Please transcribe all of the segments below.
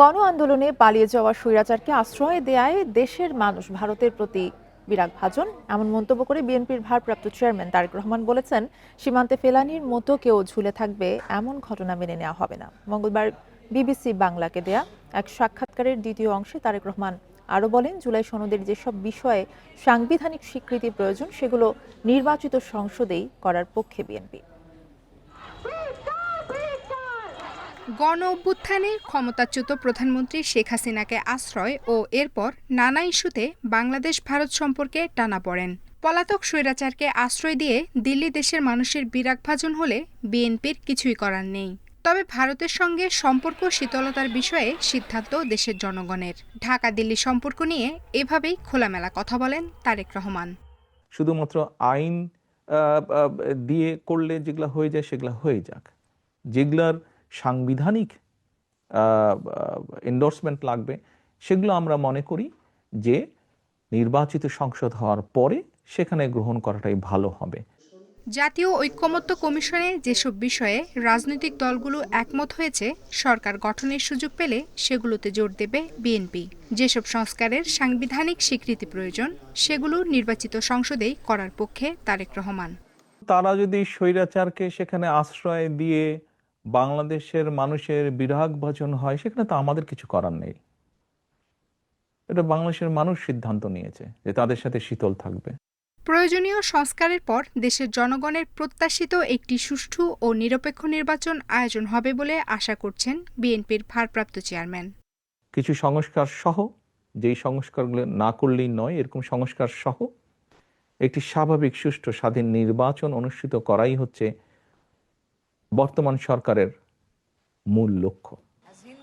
গণ আন্দোলনে পালিয়ে যাওয়া স্বৈরাচারকে আশ্রয় দেয়ায় দেশের মানুষ ভারতের প্রতি বিরাগ ভাজন। এমন মন্তব্য করে বিএনপির ভারপ্রাপ্ত চেয়ারম্যান তারেক রহমান বলেছেন, সীমান্তে ফেলানির মতো কেউ ঝুলে থাকবে, এমন ঘটনা মেনে নেওয়া হবে না। মঙ্গলবার বিবিসি বাংলাকে দেয়া এক সাক্ষাৎকারের দ্বিতীয় অংশে তারেক রহমান আরও বলেন, জুলাই সনদের যেসব বিষয়ে সাংবিধানিক স্বীকৃতি প্রয়োজন, সেগুলো নির্বাচিত সংসদেই করার পক্ষে বিএনপি। গণ অভ্যুত্থানে ক্ষমতাচ্যুত প্রধানমন্ত্রী শেখ হাসিনাকে আশ্রয় ও এরপর নানা ইস্যুতে বাংলাদেশ ভারত সম্পর্কে টানা পড়েন। পলাতক স্বৈরাচারকে আশ্রয় দিয়ে দিল্লি দেশের মানুষের বিরাগভাজন হলে বিএনপির কিছুই করার নেই। তবে ভারতের সঙ্গে সম্পর্ক শীতলতার বিষয়ে সিদ্ধান্ত দেশের জনগণের। ঢাকা দিল্লি সম্পর্ক নিয়ে এভাবেই খোলামেলা কথা বলেন তারেক রহমান। শুধুমাত্র আইন দিয়ে করলে যেগুলো হয়ে যায় সেগুলো হয়ে যাক। যেগুলার সাংবিধানিক এন্ডোর্সমেন্ট লাগবে সেগুলো আমরা মনে করি যে নির্বাচিত সংসদ হওয়ার পরে সেখানে গ্রহণ করাটাই ভালো হবে। জাতীয় ঐক্যমত্য কমিশনে যেসব বিষয়ে রাজনৈতিক দলগুলো একমত হয়েছে সরকার গঠনের সুযোগ পেলে সেগুলোতে জোর দেবে বিএনপি। যেসব সংস্কারের সাংবিধানিক স্বীকৃতি প্রয়োজন সেগুলো নির্বাচিত সংসদেই করার পক্ষে তারেক রহমান। তারা যদি স্বৈরাচারকে সেখানে আশ্রয় দিয়ে বাংলাদেশের মানুষের বিরাগ ভজন হয় সেখানে তো আমাদের কিছু করার নেই। এটা বাংলাদেশের মানুষ সিদ্ধান্ত নিয়েছে যে তাদের সাথে শীতল থাকবে। প্রয়োজনীয় সংস্কারের পর দেশের জনগণের প্রত্যাশিত একটি সুষ্ঠু ও নিরপেক্ষ নির্বাচন আয়োজন হবে বলে আশা করছেন বিএনপির ভারপ্রাপ্ত চেয়ারম্যান। কিছু সংস্কার সহ যেই সংস্কারগুলো না করলেই নয় এরকম সংস্কার সহ একটি স্বাভাবিক সুষ্ঠু স্বাধীন নির্বাচন অনুষ্ঠিত করাই হচ্ছে বর্তমান সরকারের মূল লক্ষ্য।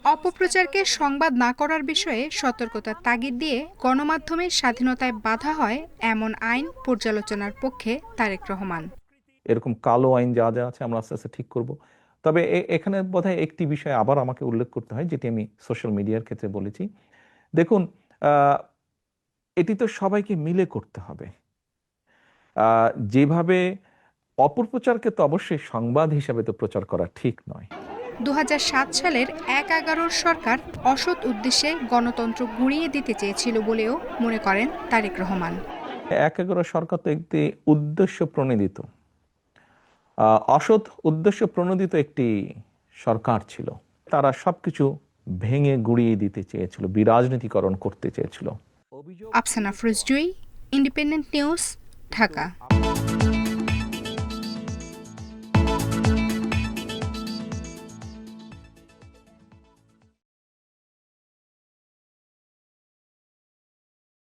অপপ্রচারকে সংবাদ না করার বিষয়ে সতর্কতার তাগিদ দিয়ে গণমাধ্যমের স্বাধীনতায় বাধা হয় এমন আইন পর্যালোচনার পক্ষে তারেক রহমান। এরকম কালো আইন যা যা আছে আমরা আস্তে আস্তে ঠিক করব। তবে এখানে বোধহয় একটি বিষয় আবার আমাকে উল্লেখ করতে হয় যেটি আমি সোশ্যাল মিডিয়ার ক্ষেত্রে বলেছি। দেখুন আহ, এটি তো সবাইকে মিলে করতে হবে। আহ, যেভাবে অপপ্রচারকে তো অবশ্যই সংবাদ হিসাবে তো প্রচার করা ঠিক নয়। দু সালের এক এগারোর সরকার অসৎ উদ্দেশ্যে গণতন্ত্র গুঁড়িয়ে দিতে চেয়েছিল বলেও মনে করেন তারেক রহমান। এক এগারো সরকার তো একটি উদ্দেশ্য প্রণোদিত। অসৎ উদ্দেশ্য প্রণোদিত একটি সরকার ছিল। তারা সবকিছু ভেঙে গুড়িয়ে দিতে চেয়েছিল বিরাজনীতিকরণ করতে চেয়েছিল। আফসানা ফ্রুজজুই ইন্ডিপেন্ডেন্ট নিউজ ঢাকা।